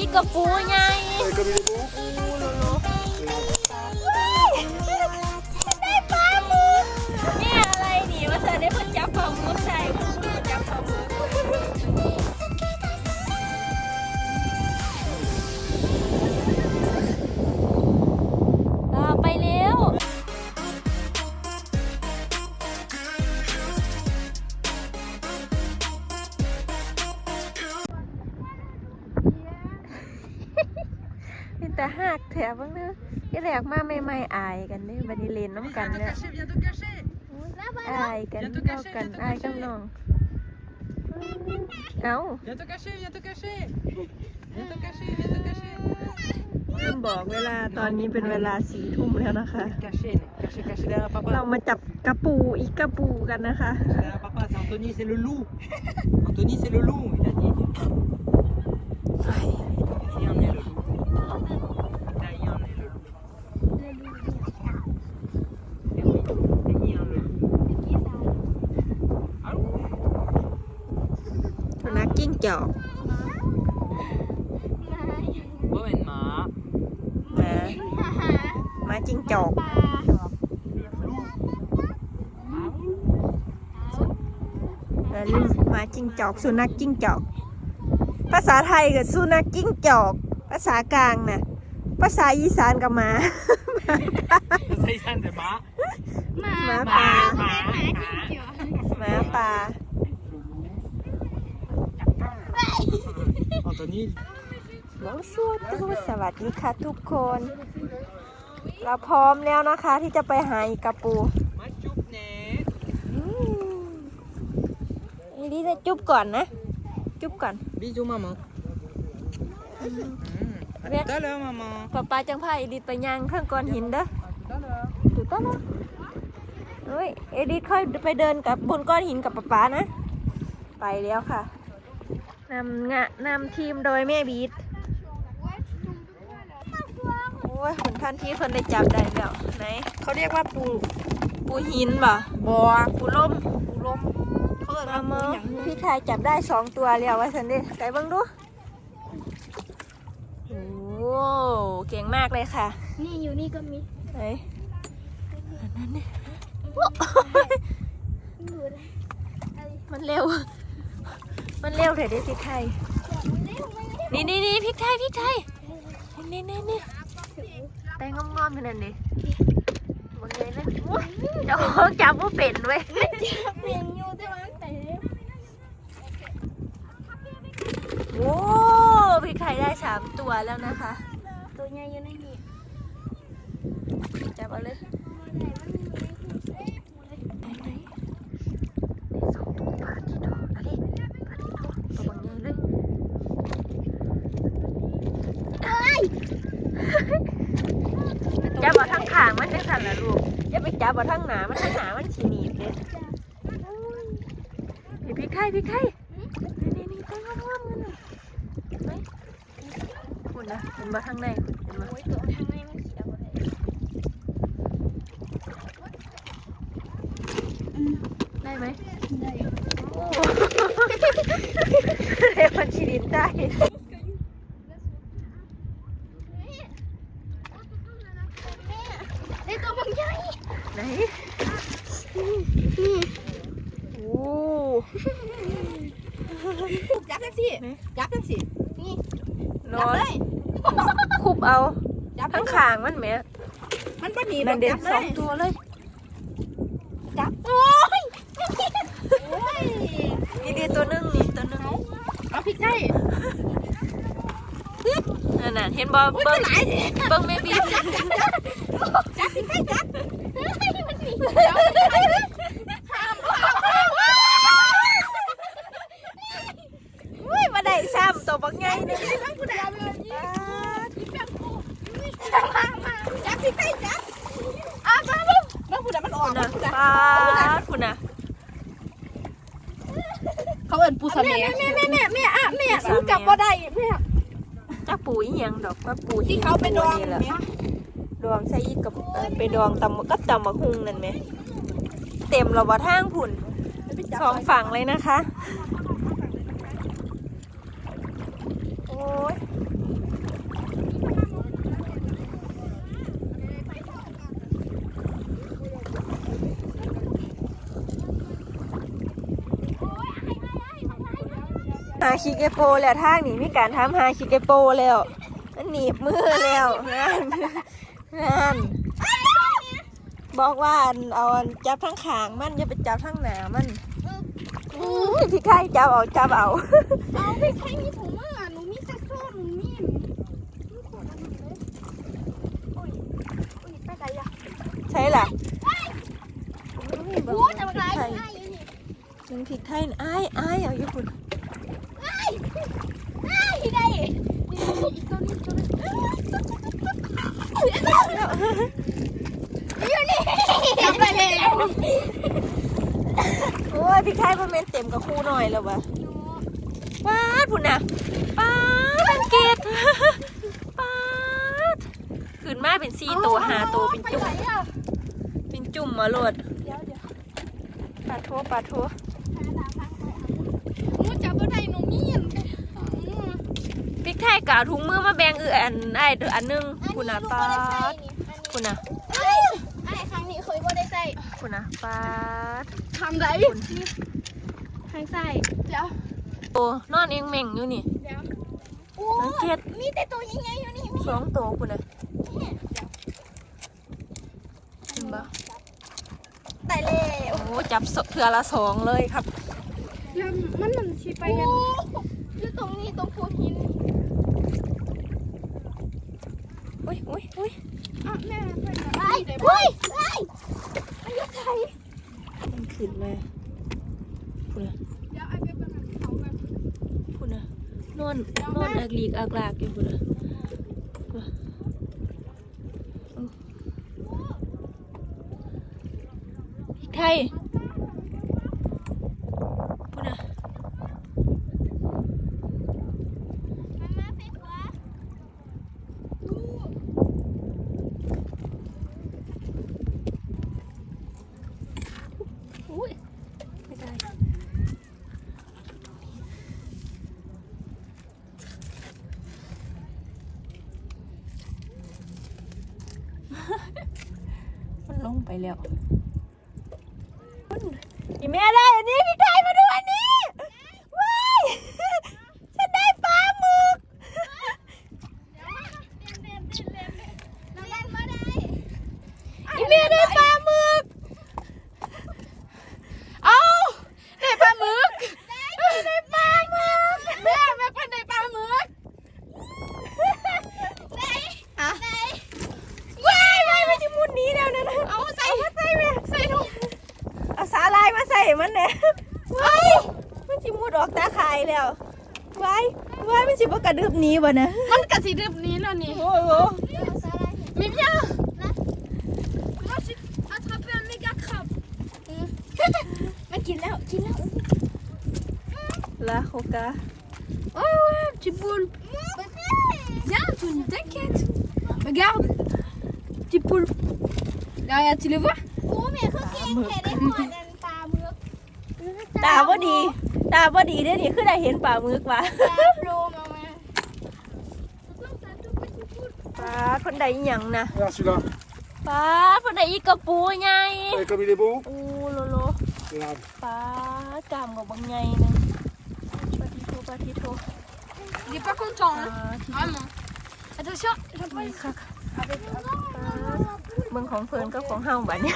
อีกกระปูไงก็มีปูปูแล้วเนาะ มีแต่หักแถวบ้างเนอะที่แรกมาใหม่ๆอายกันเนี่ยบันนี้เลนน้ำกันเนี่ย Caché, viens te cacher อายกันนอกกันอายกับน้องเอ้า Viens te cacher, viens te cacher Viens te cacher, viens te cacher ลืมบอกเวลาตอนนี้เป็นเวลาสี่ทุ่มแล้วนะคะ Caché, caché, caché derrière papa เรามาจับกระปูอีกกระปูกันนะคะ Derrière papa, c'est Anthony, c'est le loup Anthony, c'est le loup, il a dit Viens, on est le loup Viens, on est le loup Eh oui, viens, le loup Ah ouh สุ นัขกิ้งจอก Bon, une ma หมาหมาจิ้งจอกแล้วลืมหมาจิ้งจอก สุนัขจิ้งจอก ภาษาไทยกับสุนัขจิ้งจอก ภาษากลางน่ะ ภาษาอีสานกับหมา C'est ça, c'est ma หมาป่า Ma หมาป่า Anthony, บองชูทูสวัสดีค่ะทุกคน เราพร้อมแล้วนะคะที่จะไปหาอีกกระปู ma choupe net อืมอีนี่จะจุ๊บก่อนนะ จุ๊บก่อน Bisous maman À Viens. tout à l'heure maman ป้าป้าจังพาอีดิทไปย่างเครื่องก้อนหินเด้อ À tout à l'heure ถูกต้องนะเฮ้ยเอดิทค่อยไปเดินกับบนก้อนหินกับป้าป้านะ ไปแล้วค่ะ นำงะนำทีมโดยแม่บีทโอ้ยคนท่านที่เพิ่นได้จับได้แล้วไหนเขาเรียกว่าปูปูหินบ่บอปูล่มปูลมเขาเรียกมาว่าเมปูออย่างนี้พี่ชายจับได้สองตัวแล้วว่าสันเดิไก่เบิ้งดูโอ้เก่งมากเลยค่ะ นี่อยู่นี่ก็มีไหนอันนั้นเนี่ยมันเร็ว มันเร็วเถอะเด็กพริกไทย นี่นี่นี่พริกไทยพริกไทย นี่นี่นี่แต่งงอมๆเท่านั้นดิบนเลยนะอุ๊ยเจ้าของจับว่าเป็นเว้ยเปลี่ยนอยู่แต่ว่าแต่โอ้พริกไทยได้สามตัวแล้วนะคะ ตัวใหญ่อยู่ในนี้จับเอาเลยสองตัวปลาที่ดอกอะไรปลาที่ดอกตัวบางใหญ่เลยจับเอาทั้งขางมันจังสั่นละลูกอย่าไป จับเอาทั้งหนามันทั้งหนามันฉีหนีบเลยพี่พริกไทยพริกไทยนี่นี่ตั้งงามๆกันเลยเห็นไหมคุณนะเห็นมาข้างในเห็นมาโอ้ยตัวข้างในมันเสียหมดเลยได้ไหมได้โอ้เรมันชีดินได้ ไอ้ตัวมันใหญ่ ไหน นี่ โอ้ จับทั้งสี่จับทั้งสี่นี่ น จับ อน เลย คุบเอา จับ ทั้ง ข ขางมันแหม มั นบ่หนีนั่นเด็จักบสเลองยตัวเลยจับโอ้ยโอ้ยนี่ดีตัวหนึงนี่ตัวหนึงเอาพริกไทยนั่นน่ะเห็นบออุ้ยเบิ้ตัวงหลายดิเบิ้งไม่บีจับพริกไทยจับเฮ้ยมันห ยังดอกมะปูที่เขาไปดองนี่แหละดองไส่อีกกับไปดองตำก็ตำมะฮุงนั่นไหมเต็มเราบ่ท่างผุ่นสองฝั่งเลยนะคะ โอ้ยหาคิเกโปแล้วทางนี้มีการทำหาคิเกโปแล้ว มันหนีบมือแล้วงานงานบอกว่าอันเอาอันจับทั้งขางมันอย่าไปจับทั้งหนามันอื้อพี่ไข่จับเอาจับเอาเอาพี่ใครมีถุงมืออะหนูมีแต่โซ่หนูมีหนูขอดหนูเลยอุ้ยอุ้ยไปไหนอะใช่ล่ะโอ้จะมาไกลไข่ไอ้อยู่นี่มันพริกไทยน่ะอ้ายอ้ายเอาอยู่คุณไอ้ไอ้ได้นี่ อีกตัวนี้ตัวนี้อยู่นี่จับไปเลยโอ้ยพริกไทยมันเป็นเต็มกับคู่หน่อยแล้ววะป้าดพุ่นน่ะป้าดสังเกตป้าดขึ้นมาเป็นสี่ตัวหาตัวเป็นจุ่มไปไหนอะเป็นจุ่มมาโหลดเดี๋ยวเดี๋ยวปลาทัวปลาทัวหนูจับบ่ได้หนูมีอัน พริกไทยกาวถุงมือมาแบ่งเอืออันไอ้เด้ออันหนึงคุณน่ะป้าดคุณน่ะไอ้ไอ้ครั้งนี้เคยบ่ได้ใส่คุณน่ะป้าดทำไรทางใส่เดี๋ยวโอ้นอนเองเหม่งอยู่นี่เดี๋ยวโอ้สังเกตมีแต่ตัวใหญ่ๆอยู่นี่มีสองตัวคุณน่ะเห็นปะแต่เร็วโอ้จับสเทือละสองเลยครับแล้วมันมันชีไปกันอยู่ตรงนี้ตรงภูหิน อุ้ยอุ้ยอุ้ยอะแม่ไปไอ้เฮ้ยไอ้ไอ้ยักษ์ไทยมันขึ้นมาคุณน่ะเดี๋ยวไอ้ไปประมาณเขาแบบคุณน่ะนอนนอนอักลีกอักลากอยู่คุณน่ะว่ะเอาพริกไทยคุณน่ะ มามาไปขวาอุ้ย ไม่ได้ มันลงไปแล้วอีแม่ได้อันนี้พี่ไทยมาดูอันนี้ว้ายฉันได้ปลาหมึก เรียนเรียนเรียนเรียนเราเล่นมาได้ อีแม่ได้ปลาหมึก เอาได้ปลาหมึกได้ปลาหมึกแม่แม่พันได้ปลาหมึกไหนอะไหน ว้ายว้ายมันจะมุดหนี้แล้วนะ เอาใส่ใส่แม่ใส่ถุง เอาสาลายมาใส่มันเนี่ยว้ายมันจะมุดออกตาข่ายแล้วว้ายว้ายมันจะบ่กระดึ บหนี้บ่นะมันกระสีดึบนี้แล้วนี่ โอ้โหมีเพียง Moi j'ai attrapé un méga crabe. มันกินแล้วกินแล้ว ลาโคกา Oh ouais, petit poule. Viens, Tony, t'inquiète. Regarde. Petit poule. Derrière, tu le vois ปลาบ่ดี ตาบ่ดีเด้อนี่คือได้เห็นปลาหมึกว่ะปลา คนใดอีหยังนะ Regarde celui-là. ปลาคนใดอีกระปูใหญ่ Et comme il est beau. โอ้โลโล Regarde. ปลากามกับบางใหญ่หนึงปลาทิโทปลาทิโท Il est pas content, ปลา hein. ทิโท Vraiment. Attention, j'en นี่ค่ะเบิ่งของเพิ่นกับของเฮาบัดนี้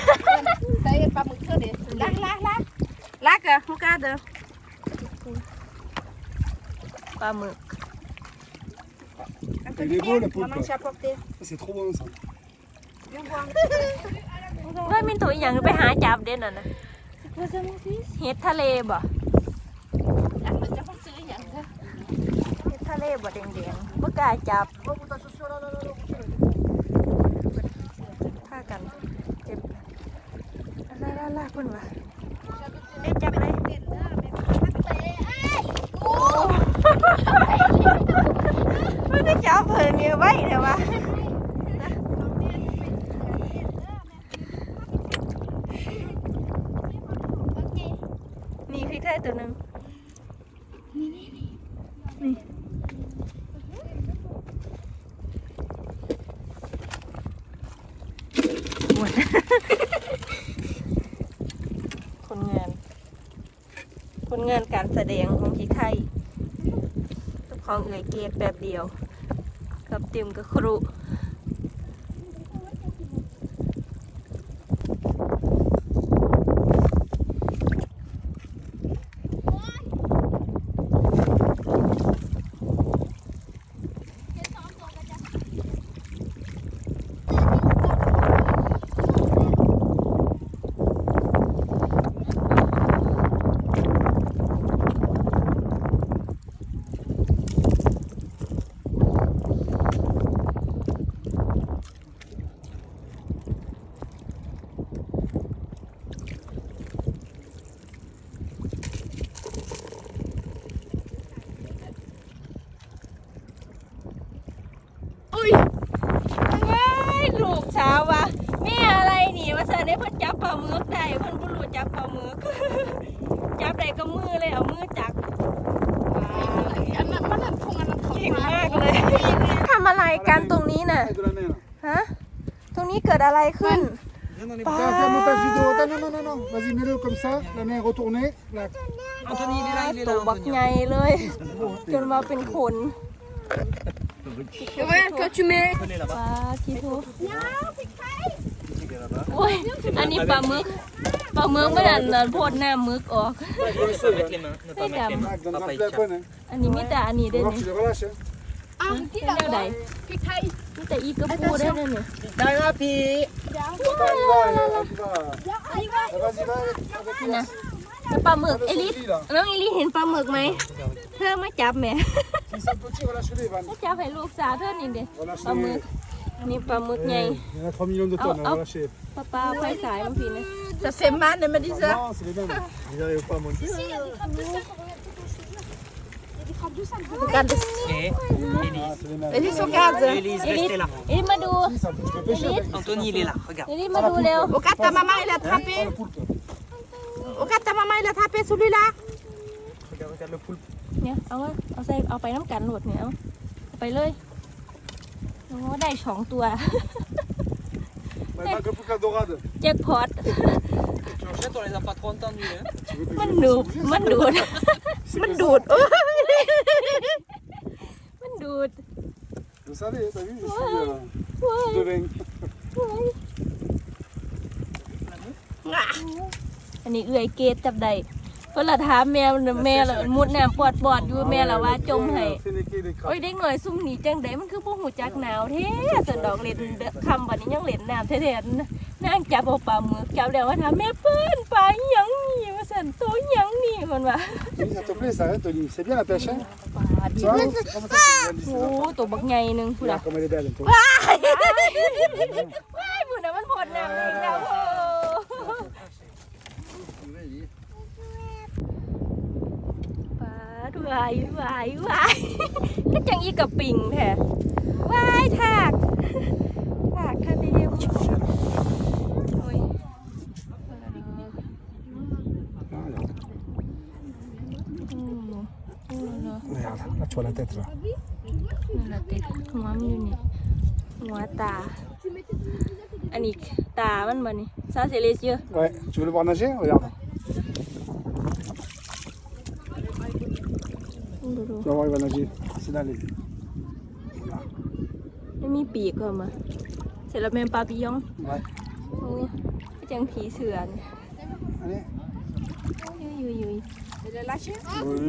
Ça y est, pas mon cœur. Là, là, là. Là, regarde. ปลาหมึก Il est beau la poule. C'est trop bon ça. เฮ้ยมินตุอีหยังไปหาจับเด่นน่ะนะเห็ดทะเลบ่เห็ดทะเลบ่แดงๆบ่กล้าจับท่ากันเจ็บอะไรลาคุณวะเอ๊ะจับเลยมันก็จับเพิ่นเนี่ย ไว้เดี๋ยวว่านี่พริกไทยตัวหนึ่งนี่หมดคนงาน คนงานการแสดงของพริกไทยของเอ่ยเกตแบบเดียว กับเต็มกับครู อุ้ยว้ายลูกสาววะแม่อะไรนี่มาเสิร์ฟได้เพิ่นจับปลาหมึกได้เพิ่นบ่รู้จับปลาหมึกจับได้กับมือเลยเอามือจับว้าว En man, man har fångat någon เก่งมากเลยทำอะไรกันตรงนี้น่ะ de la mer. ฮะตรงนี้เกิดอะไรขึ้น Viens dans les ป้า bras. Tiens, fais un montage vidéo. Attends, non, non, non, non. Vas-y, mets-le comme ça. La main retournée. Là. Anthony, il est là, il est ตัว là. บัก Anthony. ใหญ่เลยจนมาเป็นขน Ouais, quand tu mets. Venez ป là-bas. ลาคิโทโอ้ยอันนี้ปลาหมึกปลาหมึกไม่ได้นั่นโพดหน้าหมึกออก Pas mettre les mains. Ne pas mettre les mains. Mac, donne un Papa, il peu la tient. bonne. Hein. อันนี้มีแต่อันนี้ Faut ได้ voir ไหม que tu les relâches. Hein. Arrêtez แนวใด là-bas. Pikaï. มีแต่อีกระปูได้เลยเนี่ย Dai, rapi. Attends, il va, il va. Allez, va. Ah, Vas-y, va avec, avec lui. นะปลาหมึก Avec เอ son ลิส lit, là. น้องเอลิสเห็นปลาหมึกไหมเธอมาจับแหม่ Si c'est petit, relâche-les, Van. มาจับให้ลูกสาวเธอนี่เด้ปลาหมึก Relâche-les. อันนี้ปลาหมึกใหญ่ Il y en a 3 millions de tonnes. Oh, hein, oh. relâchez. ปลาปลาไฟสายมันพีนะ Ça c'est man, elle m'a dit ça. Non, c'est les mêmes. Ils n'arrivent pas à monter. Regarde. Et Ah, c'est les mêmes. Elise, regarde. Élise, เอลิส restez là. เอลิสมาดู Si, ça, tu peux pêcher avec. Anthony, il est là. Regarde. เอลิสมาดูเร็ว Regarde, ta maman, elle a attrapé. Ah, le poulpe. Regarde, ta maman, elle a attrapé celui-là. Regarde, regarde le poulpe. เนี่ยเอาวะเอาใส่เอาไปน้ำกันหมดเนี่ยเอาเอาไปเลยโอ้ได้สองตัว Ouais, Mac, le poulpe, la dorade. แจ็คพอต Tu enchaînes, on les a pas trop entendus. Hein. Tu veux que มัน je ดู laisse ด bouger, มัน ça ดูด C'est มัน que ดูด ça. โอ้ยมันดูด Je savais, t'as vu, je suis euh, โอ้ย de Veng. โอ้ย อันนี้เอื่อยเกตจับได้เพิ่นละถามแม่แม่ละมุดน้ำปอดปอดอยู่แม่ละว่าจมให้ Fennequer des โอ้ย crabes. เด็กหน่อยซุ่มหนีจังไดมันคือพวกหูจักหนาวแท้สนดอกเล่นเด้อคำวันนี้ยังเล่นน้ำแท้ๆนะนั่งจับเอาปลาหมึกจับแล้วว่าถามแม่เปิ้นปลาหยังนี่ว่าสันโตหยังนี่มันว่า S'il te plaît, ça arrête, Tony. C'est bien la pêche, hein ปลาดี Ça va Comment ça se réalise, โอ้ ces enfants ตัวบักใหญ่หนึงพูดอะ Regarde comme elle est belle, toi. ว้ายพูดอะมันพดน้ำอีกแล้วโอ้ปลาดวายวายวาย ก็จังอีกับปิ่งแท้วายทากทากทะเลโอ้ยอืมโอ้เนอะ Regarde, là, tu vois la tête, là. นั่นแหละติดหัวมันอยู่นี่หัวตา อันนี้ตา มันบ่นี่ซาเซเลสเยอะ Ouais, tu veux le voir nager Regarde. ดูดู Tu vas voir, il va nager. C'est là, les. ไม่มีปีกก็มาเสร็จแล้วแมงปลาปิยอง Ouais. โอ้ก็จังผีเสือนี่ Allez. ยุยยุยยุย Elle a lâché. Oui.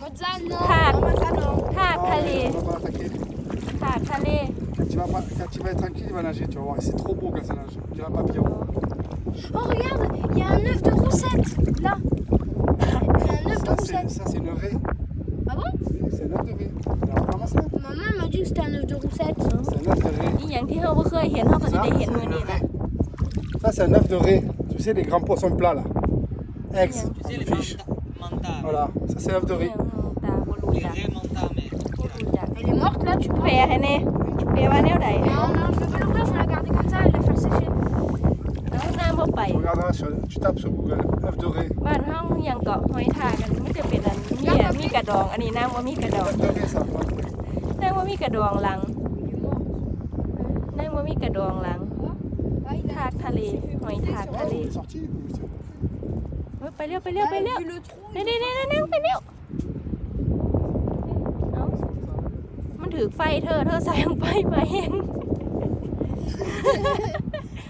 Mozza, non. Tac. Mozza, non. ทาก Ah, ทะเล il va pas attaquer. ทากทะเล Quand tu, vas, pas- quand tu vas être tranquille, il va nager, tu vas voir. Et C'est trop beau quand ça nage. Tu vas un papillon. Oh, regarde, il y a un œuf de roussette. Là. Il y a un œuf de Ça, c'est roussette. ça, c'est une raie. Roussette. C'est un œuf de raie. อีหยังที่เราบ่เคยเห็นเราก็จะ Ça, ได้ c'est เห็นมื้อ une นี้แหละ raie. Ça, c'est un œuf de raie. Tu sais, les grands poissons plats, là. Ex. Tu sais, les Fiche. manta. Voilà, ça, c'est un œuf de แม่ raie. ตาบ่รู้ Les จัก vrais manta, mais. บ่รู้จัก Elle est morte là, tu แปลให้แน่แปลว่าแนวใด Non, non, je vais pas l'ouvrir, je vais la garder comme ça et la faire sécher. เอาน้ำบ่ไป Tu regarderas, sur, tu tapes sur Google, œuf de raie. บ้านเฮาหยังเกาะหอยทากกันมันจะเป็นอันมีอะมีกระดอง อันนี้นางว่ามีกระดอง Œuf de raie, ça. นางว่ามีกระดองหลังนางว่ามีกระดองหลังทากทะเลหอยทากทะเล Il est sorti. เฮ้ยไปเร็วไปเร็วไปเร็ว Vu le trou. เร็วเร็วเร็วเร็วไปเร็วถือไฟเธอเธอใส่ลงไปมาเอง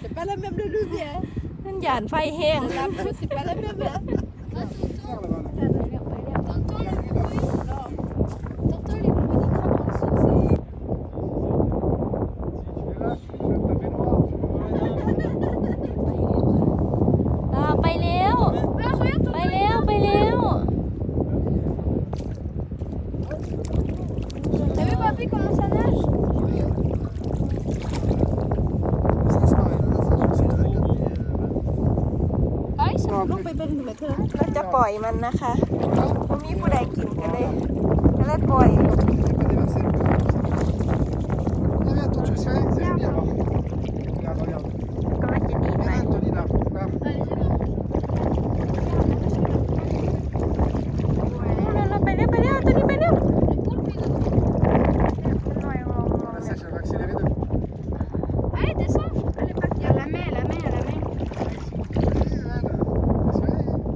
C'est pas la même lumière. นั่นหยานไฟแห้ง La peau, c'est pas la même. hein. Tiens, là-bas, là. T'entends les bruits Non. T'entends les bruits des crabes en dessous, c'est- Si tu es là, je vais te taper noir. อ่าไปแล้ว Ah, regarde, ไปแล้วไปแล้ว T'as vu papy comment ça nage Ça, c'est pareil, Hadi konuşsana. ลูกไปเป็นหมือเธอเราจะปล่อยมันนะคะมันมีผู้ใดกินกันเลยก็เลยปล่อย déverser. Viens, viens, toi, tu sais, c'est joli alors. Regarde, regarde. ก็มันจะดีไหม Viens, Tony, là. là. Allez, c'est bon. เราไปเร็วไปเร็วตัวนี้ไปเร็ว La sèche, elle va accélérer de Allez, descends. Allez, pas qu'il y a la main, la main, la main.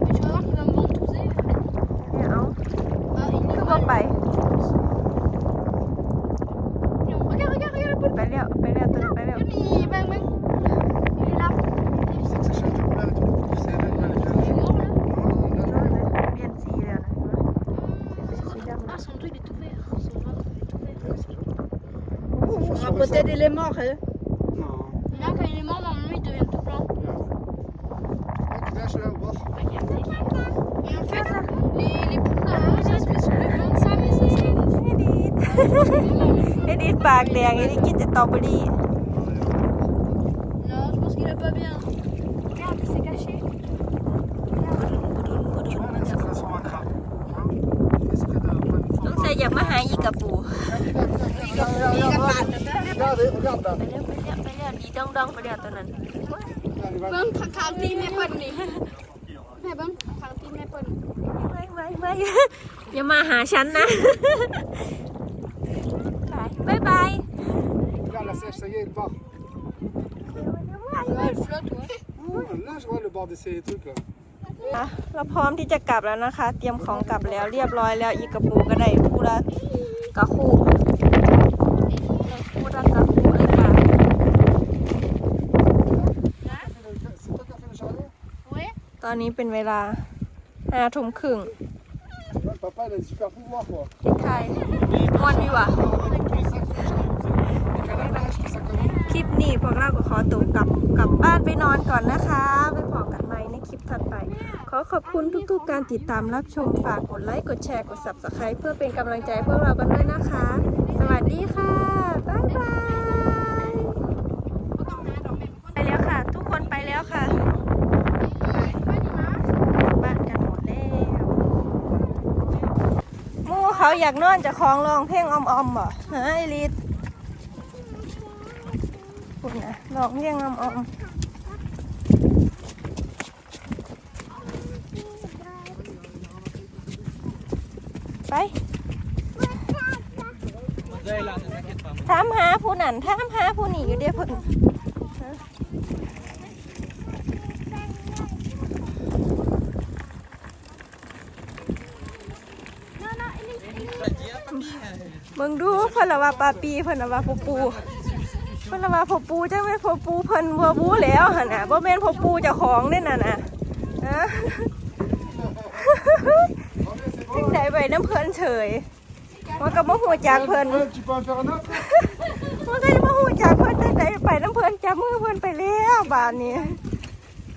Mais tu vas voir qu'il va me ventouser. เนี่ยเอา Ah, il คือ est ว่า mal. ไป Regarde, regarde, regarde le poule. ไปเร็วไปเร็วตัวนี้ไปเร็ว Il bang, bang. Il est là. Ça change de couleur et tout. C'est l'animal, il Il est vient. mort là. Non, non, là, เปลี่ยนสีแล้วนะสีดำ Ah, son dos il est tout vert. Son ventre il est tout vert. là. Ah, peut-être il est mort. Hein. Non. Là, quand il est mort, normalement il devient tout blanc. Regarde. Lâche là au bord. Et en fait, les, les poules normalement ça se met sur le blanc de ça, mais ça serait. เอดิทเอดิทปากแดงเอดิทกินแต่สตรอเบอรี่ Non, je pense qu'il est pas bien. Regarde, il s'est caché. Tu vois, là, ça transforme en crabe. Hein Il fait exprès de pas nous สง faire สัยอยากมาหาอีกระปู Regarde, regarde หน้ายคนดนะไปเรียไปเรียกไปเรียดีดังดองไปเรียกตอนนั้นเบิ้งขางขางที่แม่เปิ้ลนี่แม่เบิ้งข้างที่แม่เปิ้ลไม่ไม่ไม่อย่ามาหาฉันนะบายบายกาเย่ป่ะเราพร้อมที่จะกลับแล้วนะคะ เตรียมของกลับแล้วเรียบร้อยแล้วอีกกระปูก็ได้ปูละกระคู่ได้คู่ละกระคู่เลยค่ะ C'est toi qui as fait le chariot Ouais. ต อนนี้เป็นเวลาห้าทุ่มครึ่ง Ouais, Papa, il a des super pouvoirs quoi. ที่ไทยมวนอยู่อะ Il fait la nage, tout ça comme คลิปนี้พวกเราก็ขอตัวกลับกลับบ้านไปนอนก่อนนะคะ ไปพอกันใหม่ในคลิปถัดไป ขอขอบคุณทุกๆการติดตามรับชมฝากกดไลค์ กดแชร์ กด subscribe เพื่อเป็นกำลังใจให้พวกเรากันด้วยนะคะ สวัสดีค่ะ บ๊ายบาย ไปแล้วค่ะ ทุกคนไปแล้วค่ะกลับบ้านกันหมดแล้วหมู่ เขาอยากนอนจะคลองร้องเพลงออมๆบ่ฮะไอริสคุณนะลองเรียงอมอมไป Zay là, ne t'inquiète pas. ถามหาผู้นั่นถามหาผู้นี่อยู่เดียวเพิ่นฮะ T'as dit, hein, papy มึงดูเพิ่นละว่าปลาปีเพิ่นละว่าพ่อปูเพิ่นละว่าพ่อปูจังแม่นพ่อปูเพิ่นบ่บูแล้วหั่นน่ะบ่แม่นพ่อปูเจ้าของเด้น่ะน่ะฮะจังไดไปน้ำเพิ่นเฉยมันก็บ่ฮู้จักเพิ่นมันก็จะมาหูจากเพื่นแต่ไหนไปน้ำเพื่นจับมือเพื่นไปแล้วบานนี้